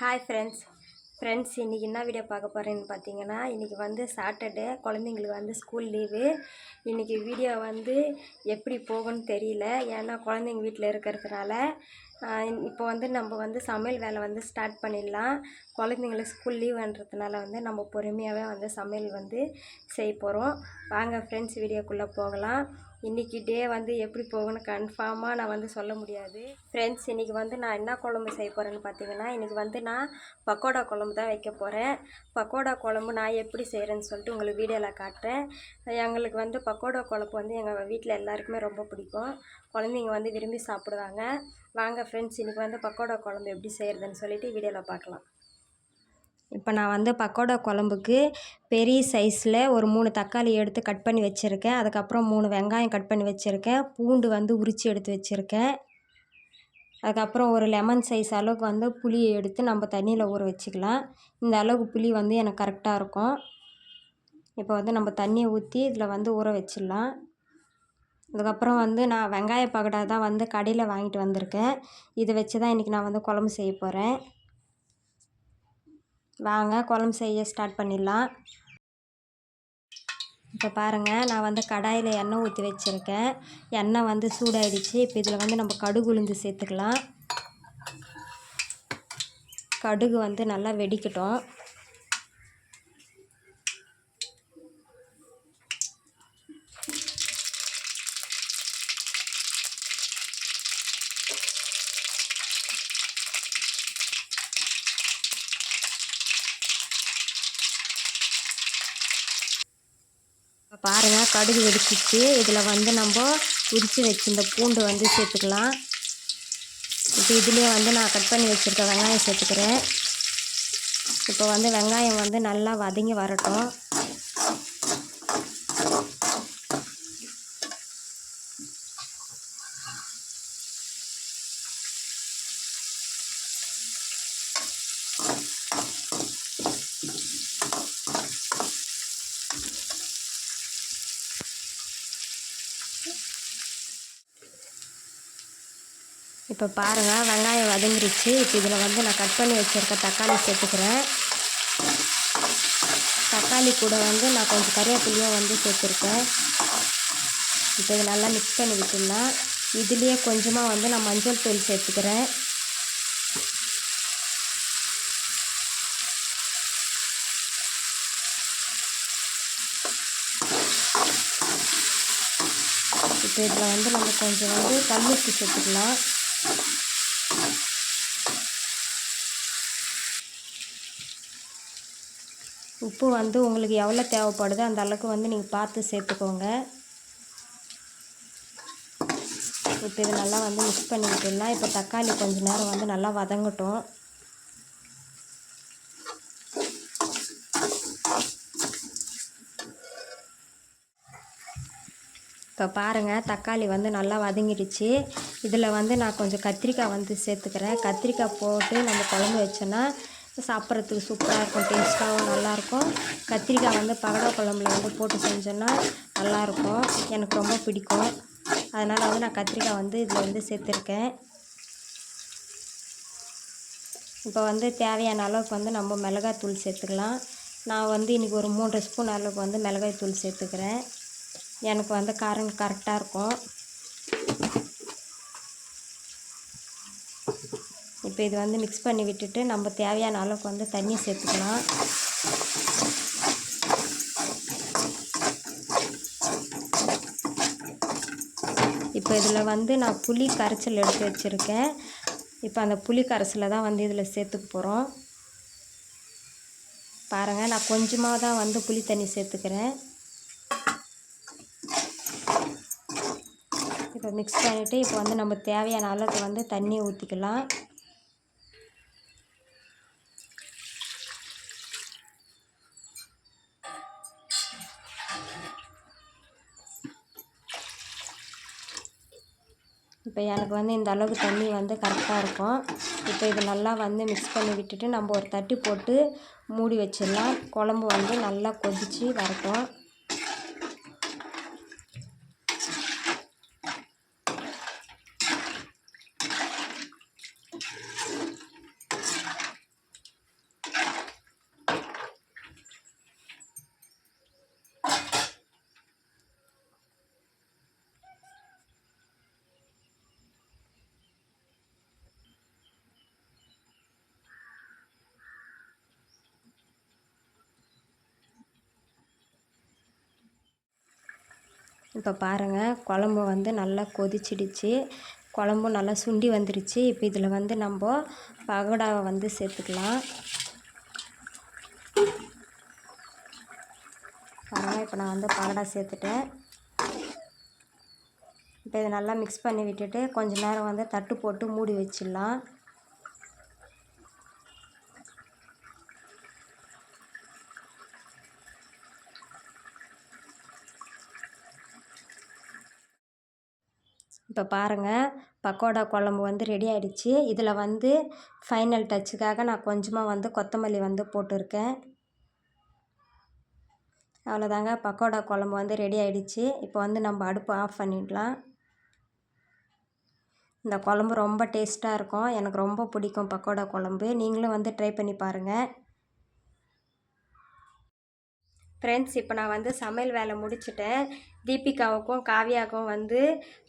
Hi friends friends இன்றைக்கி என்ன video பார்க்க போகிறேன்னு பார்த்தீங்கன்னா இன்றைக்கி வந்து சாட்டர்டே குழந்தைங்களுக்கு வந்து ஸ்கூல் லீவு இன்றைக்கி வீடியோ வந்து எப்படி போகும்னு தெரியல. ஏன்னா குழந்தைங்க வீட்டில் இருக்கிறதுனால இப்போ வந்து நம்ம வந்து சமையல் வேலை வந்து ஸ்டார்ட் பண்ணிடலாம். குழந்தைங்களுக்கு ஸ்கூல் லீவுன்றதுனால வந்து நம்ம பொறுமையாகவே வந்து சமையல் வந்து செய்ய போகிறோம் வாங்க ஃப்ரெண்ட்ஸ் வீடியோக்குள்ளே போகலாம். இன்றைக்கி டே வந்து எப்படி போகும்னு கன்ஃபார்மாக நான் வந்து சொல்ல முடியாது. ஃப்ரெண்ட்ஸ் இன்றைக்கி வந்து நான் என்ன குழம்பு செய்ய போகிறேன்னு பார்த்தீங்கன்னா இன்றைக்கி வந்து நான் பக்கோடா குழம்பு தான் வைக்க போகிறேன் பக்கோடா குழம்பு நான் எப்படி செய்கிறேன்னு சொல்லிட்டு உங்களுக்கு வீடியோவில் காட்டுறேன். எங்களுக்கு வந்து பக்கோடா குழம்பு வந்து எங்கள் வீட்டில் எல்லாருக்குமே ரொம்ப பிடிக்கும். குழந்தைங்க வந்து விரும்பி சாப்பிடுவாங்க. வாங்க ஃப்ரெண்ட்ஸ் இன்றைக்கி வந்து பக்கோடா குழம்பு எப்படி செய்கிறதுன்னு சொல்லிவிட்டு வீடியோவில் பார்க்கலாம். இப்போ நான் வந்து பக்கோடா குழம்புக்கு பெரிய சைஸில் ஒரு மூணு தக்காளி எடுத்து கட் பண்ணி வச்சுருக்கேன். அதுக்கப்புறம் மூணு வெங்காயம் கட் பண்ணி வச்சுருக்கேன். பூண்டு வந்து உரித்து எடுத்து வச்சுருக்கேன். அதுக்கப்புறம் ஒரு லெமன் சைஸ் அளவுக்கு வந்து புளியை எடுத்து நம்ம தண்ணியில் ஊற வச்சுக்கலாம். இந்த அளவுக்கு புளி வந்து எனக்கு கரெக்டாக இருக்கும். இப்போ வந்து நம்ம தண்ணியை ஊற்றி இதில் வந்து ஊற வச்சிடலாம். அதுக்கப்புறம் வந்து நான் வெங்காய பகடா தான் வந்து கடையில் வாங்கிட்டு வந்திருக்கேன். இதை வச்சு தான் இன்றைக்கி நான் வந்து குழம்பு செய்ய போகிறேன் வாங்க குழம்பு செய்ய ஸ்டார்ட் பண்ணிடலாம். இப்போ பாருங்கள் நான் வந்து கடாயில் எண்ணெய் ஊற்றி வச்சுருக்கேன். எண்ணெய் வந்து சூடாயிடுச்சு. இப்போ இதில் வந்து நம்ம கடுகு உளுந்து சேர்த்துக்கலாம். கடுகு வந்து நல்லா வெடிக்கட்டும். பாருங்கள் கடுகு வெடிச்சிச்சு. இதில் வந்து நம்ம உரித்து வச்சிருந்த பூண்டு வந்து சேர்த்துக்கலாம். இப்போ இதுலேயே வந்து நான் கட் பண்ணி வச்சுருக்க வெங்காயம் சேர்த்துக்கிறேன். இப்போ வந்து வெங்காயம் வந்து நல்லா வதங்கி வரட்டும். இப்போ பாருங்கள் வெங்காயம் வதங்கிருச்சு. இப்போ இதில் வந்து நான் கட் பண்ணி வச்சுருக்க தக்காளி சேர்த்துக்கிறேன். தக்காளி கூட வந்து நான் கொஞ்சம் கறிவேப்பிலையும் வந்து சேர்த்துருக்கேன். இப்போ இது நல்லா மிக்ஸ் பண்ணி விட்டுடலாம். இதுலேயே கொஞ்சமாக வந்து நான் மஞ்சள் தூள் சேர்த்துக்கிறேன். இப்போ இதில் வந்து நம்ம கொஞ்சம் வந்து கல்லுப்பு சேர்த்துக்கலாம். உப்பு வந்து உங்களுக்கு எவ்வளோ தேவைப்படுதோ அந்த அளவுக்கு வந்து நீங்கள் பார்த்து சேர்த்துக்கோங்க. இப்போ இது நல்லா வந்து மிக்ஸ் பண்ணி இப்போ தக்காளி கொஞ்சம் நேரம் வந்து நல்லா வதங்கட்டும். இப்போ பாருங்கள் தக்காளி வந்து நல்லா வதங்கிடுச்சு. இதில் வந்து நான் கொஞ்சம் கத்திரிக்காய் வந்து சேர்த்துக்கிறேன். கத்திரிக்காய் போட்டு நம்ம குழம்பு வச்சோன்னா சாப்பிட்றதுக்கு சூப்பராக இருக்கும் டேஸ்ட்டாகவும் நல்லாயிருக்கும். கத்திரிக்காய் வந்து பகடா குழம்புல வந்து போட்டு செஞ்சோன்னா நல்லாயிருக்கும். எனக்கு ரொம்ப பிடிக்கும். அதனால் வந்து நான் கத்திரிக்காய் வந்து இதில் வந்து சேர்த்துருக்கேன். இப்போ வந்து தேவையான அளவுக்கு வந்து நம்ம மிளகாத்தூள் சேர்த்துக்கலாம். நான் வந்து இன்றைக்கி ஒரு மூன்றரை ஸ்பூன் அளவுக்கு வந்து மிளகாய் தூள் சேர்த்துக்கிறேன். எனக்கு வந்து காரம் கரெக்டாக இருக்கும். இப்போ இது வந்து மிக்ஸ் பண்ணி விட்டுட்டு நம்ம தேவையான அளவுக்கு வந்து தண்ணி சேர்த்துக்கலாம். இப்போ இதில் வந்து நான் புளி கரைச்சல் எடுத்து வச்சுருக்கேன். இப்போ அந்த புளி கரைசலை தான் வந்து இதில் சேர்த்துக்க போகிறோம் பாருங்கள் நான் கொஞ்சமாக தான் வந்து புளி தண்ணி சேர்த்துக்கிறேன். இப்போ மிக்ஸ் பண்ணிவிட்டு இப்போ வந்து நம்ம தேவையான அளவுக்கு வந்து தண்ணி ஊற்றிக்கலாம் இப்போ எனக்கு வந்து இந்த அளவுக்கு தண்ணி வந்து கரெக்டாக இருக்கும். இப்போ இது நல்லா வந்து மிக்ஸ் பண்ணி விட்டுட்டு நம்ம ஒரு தட்டி போட்டு மூடி வச்சிடலாம். குழம்பு வந்து நல்லா கொதித்து வரட்டும். இப்போ பாருங்கள் குழம்பு வந்து நல்லா கொதிச்சிடுச்சு. குழம்பும் நல்லா சுண்டி வந்துருச்சு. இப்போ இதில் வந்து நம்ம பகோடாவை வந்து சேர்த்துக்கலாம். பாருங்கள் இப்போ நான் வந்து பகோடா சேர்த்துட்டேன். இப்போ இதை நல்லா மிக்ஸ் பண்ணி விட்டுட்டு கொஞ்ச நேரம் வந்து தட்டு போட்டு மூடி வச்சிடலாம். இப்போ பாருங்கள் பக்கோடா குழம்பு வந்து ரெடி ஆகிடுச்சி இதில் வந்து ஃபைனல் டச்சுக்காக நான் கொஞ்சமாக வந்து கொத்தமல்லி வந்து போட்டிருக்கேன். அவ்வளோதாங்க பக்கோடா குழம்பு வந்து ரெடி ஆகிடுச்சி இப்போ வந்து நம்ம அடுப்பு ஆஃப் பண்ணிடலாம். இந்த குழம்பு ரொம்ப டேஸ்ட்டாக இருக்கும். எனக்கு ரொம்ப பிடிக்கும் பக்கோடா குழம்பு. நீங்களும் வந்து ட்ரை பண்ணி பாருங்கள் ஃப்ரெண்ட்ஸ் இப்போ நான் வந்து சமையல் வேலை முடிச்சுட்டேன். தீபிகாவுக்கும் காவியாவுக்கும் வந்து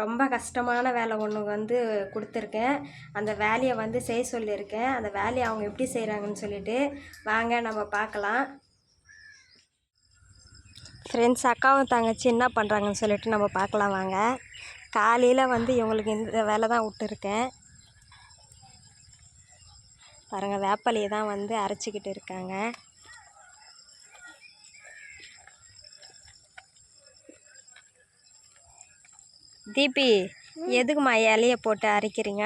ரொம்ப கஷ்டமான வேலை ஒன்று வந்து கொடுத்துருக்கேன். அந்த வேலையை வந்து செய்ய சொல்லியிருக்கேன். அந்த வேலையை அவங்க எப்படி செய்கிறாங்கன்னு சொல்லிட்டு வாங்க நம்ம பார்க்கலாம். ஃப்ரெண்ட்ஸ் அக்காவும் தங்கச்சி என்ன பண்ணுறாங்கன்னு சொல்லிட்டு நம்ம பார்க்கலாம் வாங்க. காலையில் வந்து இவங்களுக்கு இந்த வேலை தான் விட்டுருக்கேன். பாருங்கள் வேப்பலையை தான் வந்து அரைச்சிக்கிட்டு இருக்காங்க. தீபி எதுக்குமா இலையை போட்டு அரைக்கிறீங்க?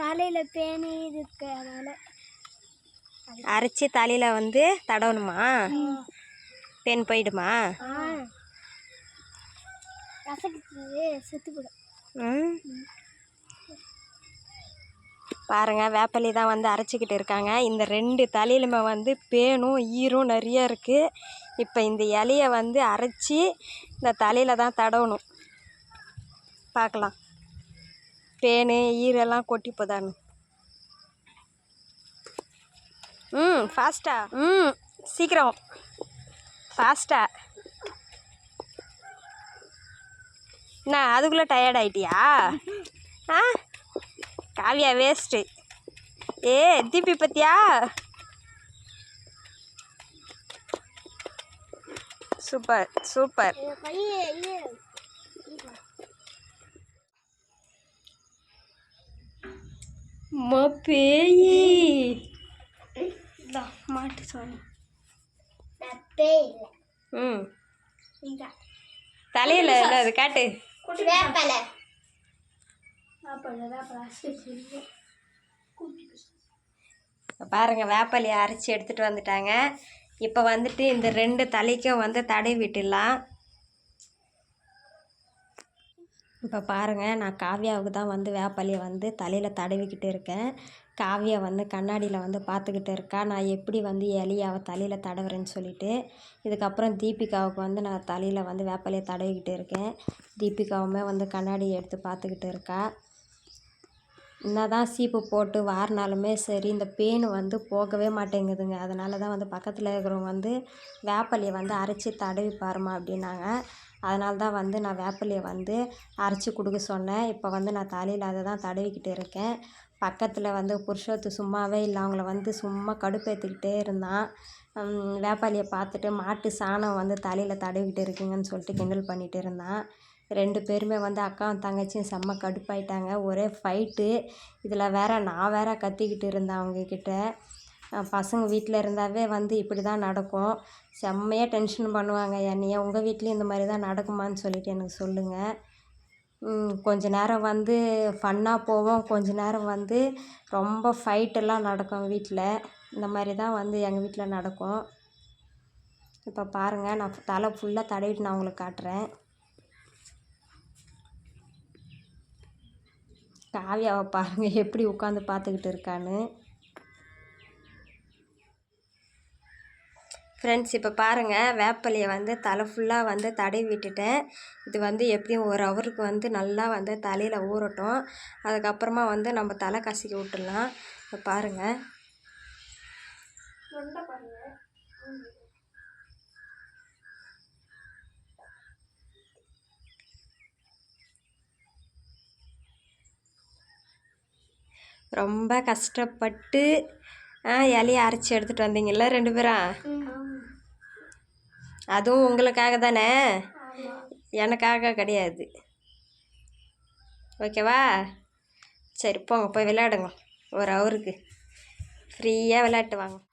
தலையில் பேனி இருக்கு அதனால. அரைச்சி தலையில் வந்து தடவணுமா? பெண் போயிடுமா? பாருங்க வேப்பலி தான் வந்து அரைச்சிக்கிட்டு இருக்காங்க. இந்த ரெண்டு தலையிலுமே வந்து பேனும் ஈரும் நிறைய இருக்குது இப்போ இந்த இலையை வந்து அரைச்சி இந்த தலையில் தான் தடவணும். பார்க்கலாம் பேனு ஈரெல்லாம் கொட்டி போதான்னு. ம் ஃபாஸ்ட்டா ம் சீக்கிரம். ஃபாஸ்ட்டா என்ன அதுக்குள்ளே டயர்ட் ஆகிட்டியா ஆ? காவியா வேஸ்ட்டு ஏ தீபி பத்தியா? Super super. இது பேயி. மாட்டு சாமி ம். தலையில் அது காட்டு. வேப்பலை. பாருங்க வேப்பலையை அரைச்சி எடுத்துகிட்டு வந்துட்டாங்க. இப்போ வந்துட்டு இந்த ரெண்டு தலைக்கும் வந்து தடவி விட்டுடலாம். இப்போ பாருங்கள் நான் காவியாவுக்கு தான் வந்து வேப்பலையை வந்து தலையில் தடவிக்கிட்டு இருக்கேன். காவியா வந்து கண்ணாடியில் வந்து பார்த்துக்கிட்டு இருக்கா. நான் எப்படி வந்து எலியாவை தலையில் தடவுறேன்னு சொல்லிட்டு இதுக்கப்புறம் தீபிகாவுக்கு வந்து நான் தலையில் வந்து வேப்பலையை தடவிக்கிட்டு இருக்கேன். தீபிகாவுமே வந்து கண்ணாடி எடுத்து பார்த்துக்கிட்டு இருக்கா. என்ன தான் சீப்பு போட்டு வாரினாலுமே சரி இந்த பெயின் வந்து போகவே மாட்டேங்குதுங்க. அதனால தான் வந்து பக்கத்தில் இருக்கிறவங்க வந்து வேப்பலையை வந்து அரைச்சி தடவி பாருமா அப்படின்னாங்க. அதனால தான் வந்து நான் வேப்பிலையை வந்து அரைச்சி கொடுக்க சொன்னேன். இப்போ வந்து நான் தலையில் அதை தான் தடவிக்கிட்டு இருக்கேன். பக்கத்தில் வந்து புருஷத்து சும்மாவே இல்லை. அவங்கள வந்து சும்மா கடுப்பேற்றிக்கிட்டே இருந்தான். ஹம், வேப்பாலையை பார்த்துட்டு மாட்டு சாணம் வந்து தலையில் தடவிக்கிட்டு இருக்குங்கன்னு சொல்லிட்டு கிண்டல் பண்ணிகிட்டு இருந்தான். ரெண்டு பேருமே வந்து அக்காவும் தங்கச்சியும் செம்ம கடுப்பாயிட்டாங்க. ஒரே ஃபைட்டு இதில் வேற நான் வேற கத்திக்கிட்டு இருந்தேன் அவங்கக்கிட்ட பசங்க வீட்டில் இருந்தாவே வந்து இப்படி தான் நடக்கும். செம்மையாக டென்ஷன் பண்ணுவாங்க. என்னைய உங்கள் வீட்லேயும் இந்த மாதிரி தான் நடக்குமான்னு சொல்லிட்டு எனக்கு சொல்லுங்கள் கொஞ்ச நேரம் வந்து ஃபன்னாக போவோம். கொஞ்ச நேரம் வந்து ரொம்ப ஃபைட்டெல்லாம் நடக்கும் வீட்டில் இந்த மாதிரி தான் வந்து எங்கள் வீட்டில் நடக்கும். இப்போ பாருங்கள் நான் தலை ஃபுல்லாக தடவிட்டு நான் உங்களுக்கு காட்டுறேன். காவியாவை பாருங்கள் எப்படி உட்காந்து பார்த்துக்கிட்டு இருக்கான்னு. ஃப்ரெண்ட்ஸ் இப்போ பாருங்கள் வேப்பலையை வந்து தலை ஃபுல்லாக வந்து தடவி விட்டுட்டேன். இது வந்து எப்படியும் ஒரு ஹவருக்கு வந்து நல்லா வந்து தலையில் ஊறட்டும். அதுக்கப்புறமா வந்து நம்ம தலை கசக்கி விட்டுடலாம். இப்போ பாருங்கள் ரொம்ப கஷ்டப்பட்டு இலையை அரைச்சி எடுத்துகிட்டு வந்தீங்கல்ல ரெண்டு பேரும் அதுவும் உங்களுக்காக தானே எனக்காக கிடையாது. ஓகேவா? சரி போங்க போய் விளையாடுங்க. ஒரு ஹவருக்கு ஃப்ரீயாக விளையாட்டு வாங்க.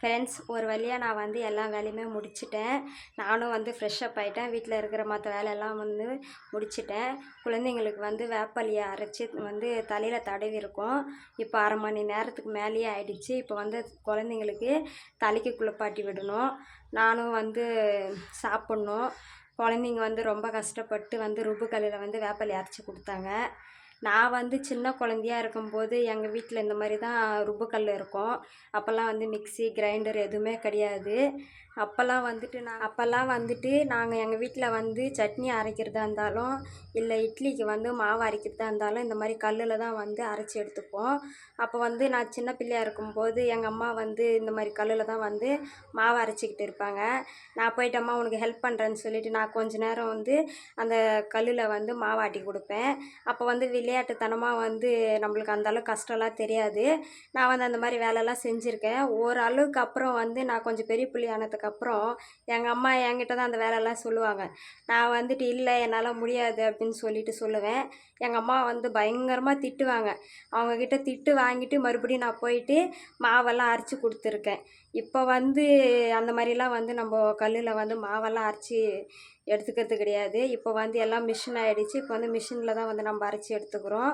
ஃப்ரெண்ட்ஸ் ஒரு வழியாக நான் வந்து எல்லா வேலையுமே முடிச்சிட்டேன். நானும் வந்து ஃப்ரெஷ்ஷப் ஆகிட்டேன் வீட்டில் இருக்கிற மற்ற வேலையெல்லாம் வந்து முடிச்சிட்டேன். குழந்தைங்களுக்கு வந்து வேப்பலியை அரைச்சி வந்து தலையில் தடவி இருக்கோம் இப்போ அரை மணி நேரத்துக்கு மேலேயே ஆயிடுச்சு. இப்போ வந்து குழந்தைங்களுக்கு தலைக்கு குளிப்பாட்டி விடணும். நானும் வந்து சாப்பிட்ணும். குழந்தைங்க வந்து ரொம்ப கஷ்டப்பட்டு வந்து ருபு கல்லில் வந்து வேப்பலி அரைச்சி கொடுத்தாங்க. நான் வந்து சின்ன குழந்தையா இருக்கும்போது எங்கள் வீட்டில் இந்த மாதிரி தான் ருப்புக்கல் இருக்கும். அப்போல்லாம் வந்து மிக்ஸி கிரைண்டர் எதுவுமே கிடையாது. அப்போல்லாம் வந்துட்டு நான் அப்போல்லாம் வந்துட்டு நாங்கள் எங்கள் வீட்டில் வந்து சட்னி அரைக்கிறதா இருந்தாலும் இல்லை இட்லிக்கு வந்து மாவு அரைக்கிறதா இருந்தாலும் இந்த மாதிரி கல்லில் தான் வந்து அரைச்சி எடுத்துப்போம். அப்போ வந்து நான் சின்ன பிள்ளையாக இருக்கும்போது எங்கள் அம்மா வந்து இந்த மாதிரி கல்லில் தான் வந்து மாவு அரைச்சிக்கிட்டு இருப்பாங்க. நான் போயிட்டு அம்மா உனக்கு ஹெல்ப் பண்ணுறேன்னு சொல்லிட்டு நான் கொஞ்ச நேரம் வந்து அந்த கல்லில் வந்து மாவாட்டி கொடுப்பேன். அப்போ வந்து விளையாட்டுத்தனமாக வந்து நம்மளுக்கு அந்தளவுக்கு கஷ்டம்லாம் தெரியாது. நான் வந்து அந்த மாதிரி வேலைலாம் செஞ்சுருக்கேன். ஓரளவுக்கு அப்புறம் வந்து நான் கொஞ்சம் பெரிய பிள்ளையானதுக்கு ஆனதுக்கப்புறம் எங்கள் அம்மா என்கிட்ட தான் அந்த வேலைலாம் சொல்லுவாங்க. நான் வந்துட்டு இல்லை என்னால் முடியாது அப்படின்னு சொல்லிட்டு சொல்லுவேன். எங்கள் அம்மா வந்து பயங்கரமாக திட்டுவாங்க. அவங்கக்கிட்ட திட்டு வாங்கிட்டு மறுபடியும் நான் போயிட்டு மாவெல்லாம் அரைச்சி கொடுத்துருக்கேன். இப்போ வந்து அந்த மாதிரிலாம் வந்து நம்ம கல்லில் வந்து மாவெல்லாம் அரைச்சி எடுத்துக்கிறது கிடையாது. இப்போ வந்து எல்லாம் மிஷின் ஆகிடுச்சு இப்போ வந்து மிஷினில் தான் வந்து நம்ம அரைச்சி எடுத்துக்கிறோம்.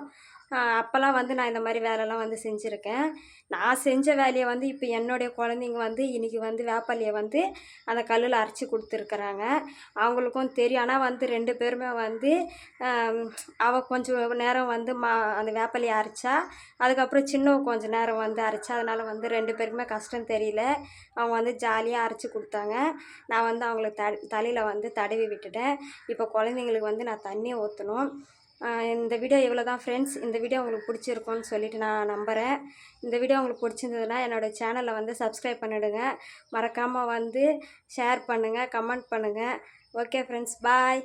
அப்போல்லாம் வந்து நான் இந்த மாதிரி வேலைலாம் வந்து செஞ்சுருக்கேன். நான் செஞ்ச வேலையை வந்து இப்போ என்னுடைய குழந்தைங்க வந்து இன்றைக்கி வந்து வேப்பாலியை வந்து அந்த கல்லில் அரைச்சி கொடுத்துருக்குறாங்க. அவங்களுக்கும் தெரியும். ஆனால் வந்து ரெண்டு பேருமே வந்து அவள் கொஞ்சம் நேரம் வந்து மா அந்த வேப்பாலியை அரைச்சா அதுக்கப்புறம் சின்னவ கொஞ்சம் நேரம் வந்து அரைச்சா அதனால் வந்து ரெண்டு பேருக்குமே கஷ்டம் தெரியல. அவங்க வந்து ஜாலியாக அரைச்சி கொடுத்தாங்க. நான் வந்து அவங்களுக்கு த தலையில் வந்து தடவி விட்டுட்டேன். இப்போ குழந்தைங்களுக்கு வந்து நான் தண்ணி ஊற்றணும் இந்த வீடியோ இவ்வளோ தான் ஃப்ரெண்ட்ஸ் இந்த வீடியோ உங்களுக்கு பிடிச்சிருக்கும்னு சொல்லிட்டு நான் நம்புகிறேன் இந்த வீடியோ உங்களுக்கு பிடிச்சிருந்ததுன்னா என்னோடய சேனலை வந்து சப்ஸ்கிரைப் பண்ணிவிடுங்க மறக்காமல் வந்து ஷேர் பண்ணுங்கள் கமெண்ட் பண்ணுங்கள் ஓகே ஃப்ரெண்ட்ஸ் பாய்